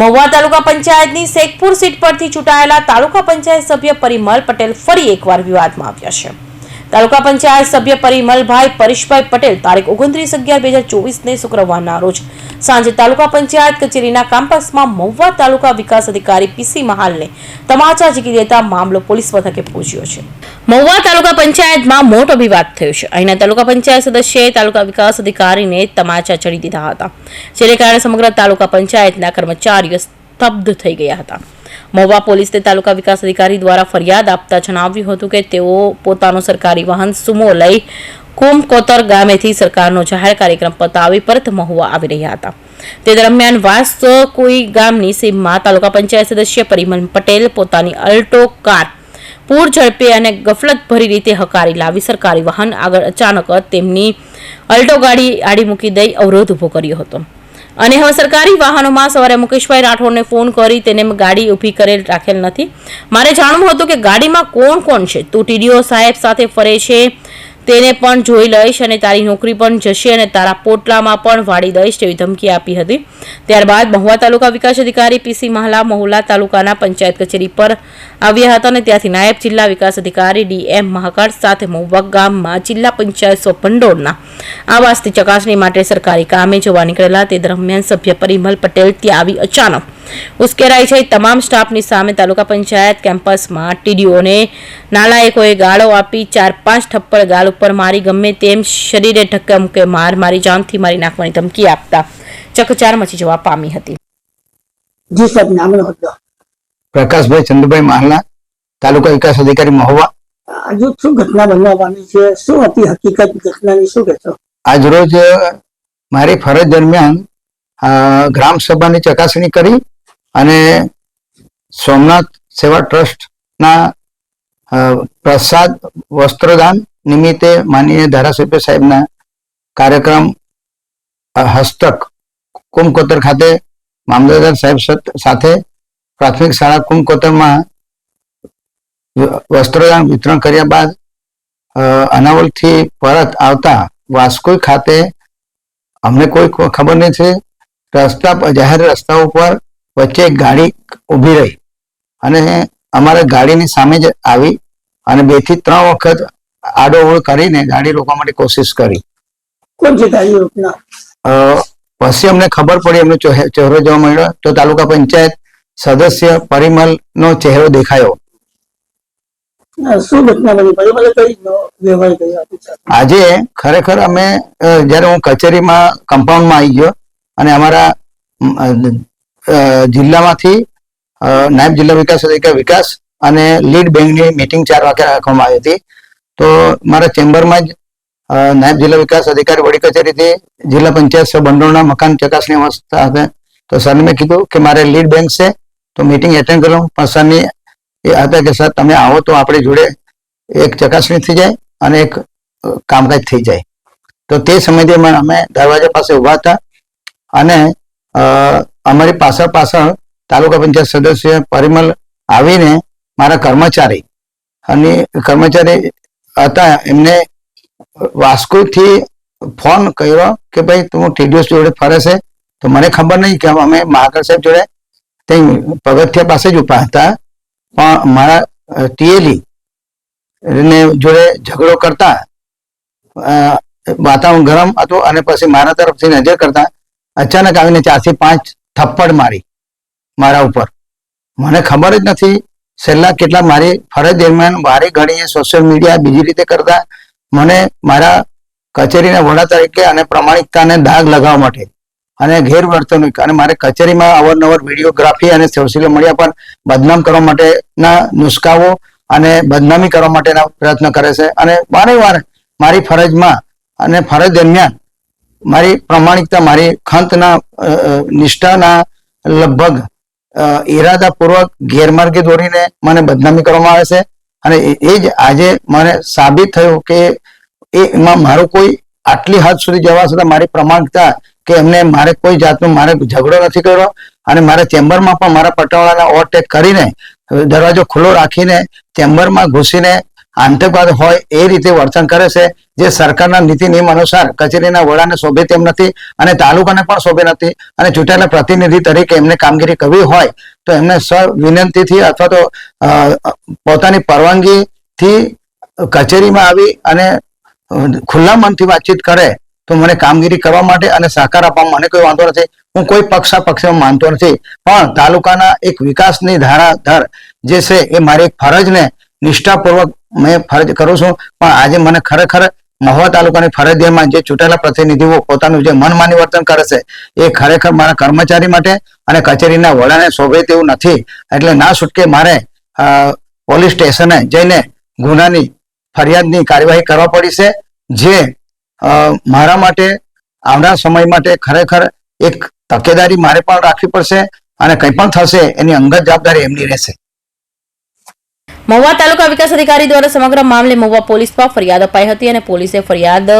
મહુવા તાલુકા પંચાયતની શેખપુર સીટ પરથી ચૂંટાયેલા તાલુકા પંચાયત સભ્ય પરિમલ પટેલ ફરી એકવાર વિવાદમાં આવ્યા છે. તાલુકા પંચાયત સભ્ય પરિમલભાઈ પરેશભાઈ પટેલ તારીખ ઓગણત્રીસ અગિયાર બે હજાર ચોવીસને શુક્રવારના રોજ સાંજે તાલુકા પંચાયત કચેરીના કેમ્પસમાં મહુવા તાલુકા વિકાસ અધિકારી પીસી મહાલને તમાચા જીકી દેતા મામલો પોલીસ મથકે પહોંચ્યો છે. મહુવા તાલુકા પંચાયતમાં મોટો વિવાદ થયો છે. અહીંના તાલુકા પંચાયત સદસ્યએ તાલુકા વિકાસ અધિકારીને તમાચા ચડી દીધા હતા, જેને કારણે સમગ્ર તાલુકા પંચાયતના કર્મચારીઓ સ્તબ્ધ થઈ ગયા હતા. મહુવા પોલીસને તાલુકા વિકાસ અધિકારી દ્વારા ફરિયાદ આપતા જણાવ્યું હતું કે તેઓ પોતાનું સરકારી વાહન સુમો લઈ કુમકોતર ગામેથી સરકારનો જાહેર કાર્યક્રમ પતાવી પરત મહુવા આવી રહ્યા હતા. તે દરમિયાન વાસ કોઈ ગામની સીમમાં તાલુકા પંચાયત સદસ્ય પરિમલ પટેલ પોતાની અલ્ટો કાર પૂર ઝડપે અને ગફલત ભરી રીતે હકારી લાવી સરકારી વાહન આગળ અચાનક તેમની અલ્ટો ગાડી આડી મૂકી દઈ અવરોધ ઊભો કર્યો હતો. અને હવે સરકારી વાહનોમાં સવારે મુકેશભાઈ રાઠોડને ફોન કરી તેને ગાડી ઊભી કરેલ રાખેલ નથી. મારે જાણવું હતું કે ગાડીમાં કોણ કોણ છે? તો ટીડીઓ સાહેબ સાથે ફરે છે. તેને પણ જોઈ લઈશ અને તારી નોકરી પણ જશે અને તારા પોટલામાં પણ વાળી દઈશ તેવી ધમકી આપી હતી. ત્યારબાદ મહુવા તાલુકા વિકાસ અધિકારી પીસી મહલા મહુલા તાલુકાના પંચાયત કચેરી પર આવ્યા હતા અને ત્યાંથી નાયબ જિલ્લા વિકાસ અધિકારી ડીએમ મહાકાળ સાથે મહુવા ગામમાં જિલ્લા પંચાયત સો ભંડોળના આવાસની ચકાસણી માટે સરકારી કામે જોવા નીકળેલા તે દરમિયાન સભ્ય પરિમલ પટેલ ત્યાં આવી અચાનક ઉશ્કેરાઈ છે તમામ સ્ટાફની સામે તાલુકા પંચાયત કેમ્પસમાં ટીડીઓને નાલાયકોએ ગાળો આપી ચાર પાંચ થપ્પડ ગાળ ઉપર મારી ગમે તેમ શરીરે ઠક્કા મૂકે માર મારી જાનથી મારી નાખવાની ધમકી આપતા ચકચાર મચી જવા પામી હતી. જી સાહેબ નામનો હતો પ્રકાશભાઈ ચંદુભાઈ માહલા તાલુકા વિકાસ અધિકારી મહુવા. હજુ શું ઘટના બનવાની છે? શું હતી હકીકત ઘટનાની? શું કહેશો? આજ રોજ મારી ફરજ દરમિયાન ગ્રામ સભાની ચકાસણી કરી અને સોમનાથ સેવા ટ્રસ્ટના પ્રસાદ વસ્ત્રદાન નિમિત્તે માનનીય ધારાસભ્ય સાહેબના કાર્યક્રમ હસ્તક કુમકોતર ખાતે મામલતદાર સાહેબ સાથે પ્રાથમિક શાળા કુમકોતરમાં વસ્ત્રદાન વિતરણ કર્યા બાદ અનાવલથી પરત આવતા વાસ્કો ખાતે, અમને કોઈ ખબર નથી, રસ્તા જાહેર રસ્તા ઉપર વચ્ચે ગાડી ઊભી રહી. અને અમારે ગાડીની સામે જ આવી અને બેથી ત્રણ વખત આડોઅવળ કરીને ગાડી રોકવા માટે કોશિશ કરી. કોણ છે ગાડી રોકનાર? પછી અમને ખબર પડી એમનો ચહેરો જોવા મળ્યો. તો તાલુકા પંચાયત સદસ્ય પરિમલ નો ચહેરો દેખાયો? આજે ખરેખર અમે જયારે હું કચેરીમાં કમ્પાઉન્ડમાં આવી ગયો અને અમારા જિલ્લામાંથી નાયબ જિલ્લા વિકાસ અધિકારી વિકાસ અને લીડ બેંકની મીટિંગ ચાર વાગે રાખવામાં આવી હતી. તો મારા ચેમ્બરમાં જ નાયબ જિલ્લા વિકાસ અધિકારી વડી કચેરીથી જિલ્લા પંચાયત સહ ભંડોળના મકાન ચકાસણી અવસ્થા હતી. તો સરને મેં કીધું કે મારે લીડ બેંક છે, તો મીટિંગ એટેન્ડ કરું. પણ સરની એ હતા કે સર તમે આવો તો આપણી જોડે એક ચકાસણી થઈ જાય અને એક કામકાજ થઈ જાય. તો તે સમયે અમે દરવાજા પાસે ઊભા હતા અને અમારી પાછળ પાછળ તાલુકા પંચાયત સદસ્ય પરિમલ આવીને મારા કર્મચારી અને કર્મચારી હતા. એમને વાસ્કોથી ફોન કર્યો કે ભાઈ, તું ટીડીએસ જોડે ફરે છે? તો મને ખબર નહીં કે અમે મહાકર સાહેબ જોડે ત્યાં પગથિયા પાસે જ ઊભા હતા. પણ મારા ટીએલી ને જોડે ઝઘડો કરતા વાતાવરણ ગરમ હતું અને પછી મારા તરફથી નજર કરતા અચાનક આવીને ચારથી પાંચ થપ્પડ મારી મારા ઉપર. મને ખબર જ નથી છેલ્લા કેટલા મારી ફરજ દરમિયાન વારે ઘડીએ સોશિયલ મીડિયા બીજી રીતે કરતા મને મારા કચેરીના વડા તરીકે અને પ્રમાણિકતાને દાગ લગાવવા માટે અને ગેરવર્તણૂક અને મારે કચેરીમાં અવારનવાર વિડીયોગ્રાફી અને સોશિયલ મીડિયા પર બદનામ કરવા માટેના નુસ્ખાઓ અને બદનામી કરવા માટેના પ્રયત્ન કરે છે. અને વારે વાર મારી ફરજમાં અને ફરજ દરમિયાન મારી પ્રમાણિકતા, મારી ખંતના નિષ્ઠાના લગભગ ઈરાદાપૂર્વક ગેરમાર્ગે દોરીને મને બદનામી કરવામાં આવે છે. અને એ- જ આજે મને સાબિત થયું કે એમાં મારું કોઈ આટલી હદ સુધી જવા છતાં મારી પ્રમાણિકતા કે એમને મારે કોઈ જાતનો, મારે ઝઘડો નથી કર્યો અને મારા ચેમ્બરમાં પણ મારા પટાવાળાને ઓવરટેક કરીને દરવાજો ખુલ્લો રાખીને ચેમ્બરમાં ઘૂસીને આતંકવાદ હોય એ રીતે વર્તન કરે છે. જે સરકારના નીતિ નિયમ અનુસાર કચેરીના વડાને શોભે તેમ નથી અને તાલુકાને પણ શોભે નથી. અને ચૂંટાયેલા પ્રતિનિધિ તરીકે એમને કામગીરી કરવી હોય તો એમને સ્વ વિનંતીથી અથવા તો પોતાની પરવાનગીથી કચેરીમાં આવી અને ખુલ્લા મનથી વાતચીત કરે તો મને કામગીરી કરવા માટે અને સહકાર આપવા મને કોઈ વાંધો નથી. હું કોઈ પક્ષા પક્ષમાં માનતો નથી. પણ તાલુકાના એક વિકાસની ધારાધર જે છે એ મારી ફરજને નિષ્ઠાપૂર્વક મેં ફરજ કરું છું, પણ આજે મને ખરેખર મહુવા તાલુકાની ફરજિયામાં જે ચૂંટાયેલા પ્રતિનિધિઓ પોતાનું જે મનમાની વર્તન કરે છે, એ ખરેખર મારા કર્મચારી માટે અને કચેરીના વડાને શોભે તેવું નથી. એટલે ના છૂટકે મારે પોલીસ સ્ટેશને જઈને ગુનાની ફરિયાદની કાર્યવાહી કરવા પડી છે, જે મારા માટે, આવનાર સમય માટે ખરેખર એક તકેદારી મારે પણ રાખવી પડશે અને કંઈ પણ થશે, એની અંગત જવાબદારી એમની રહેશે. મહુવા તાલુકા વિકાસ અધિકારી દ્વારા સમગ્ર મામલે મહુવા પોલીસમાં ફરિયાદ અપાઈ હતી અને પોલીસે ફરિયાદ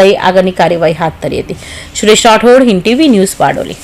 લઈ આગળની કાર્યવાહી હાથ ધરી હતી. Suresh Rathod, Hind TV news Bardoli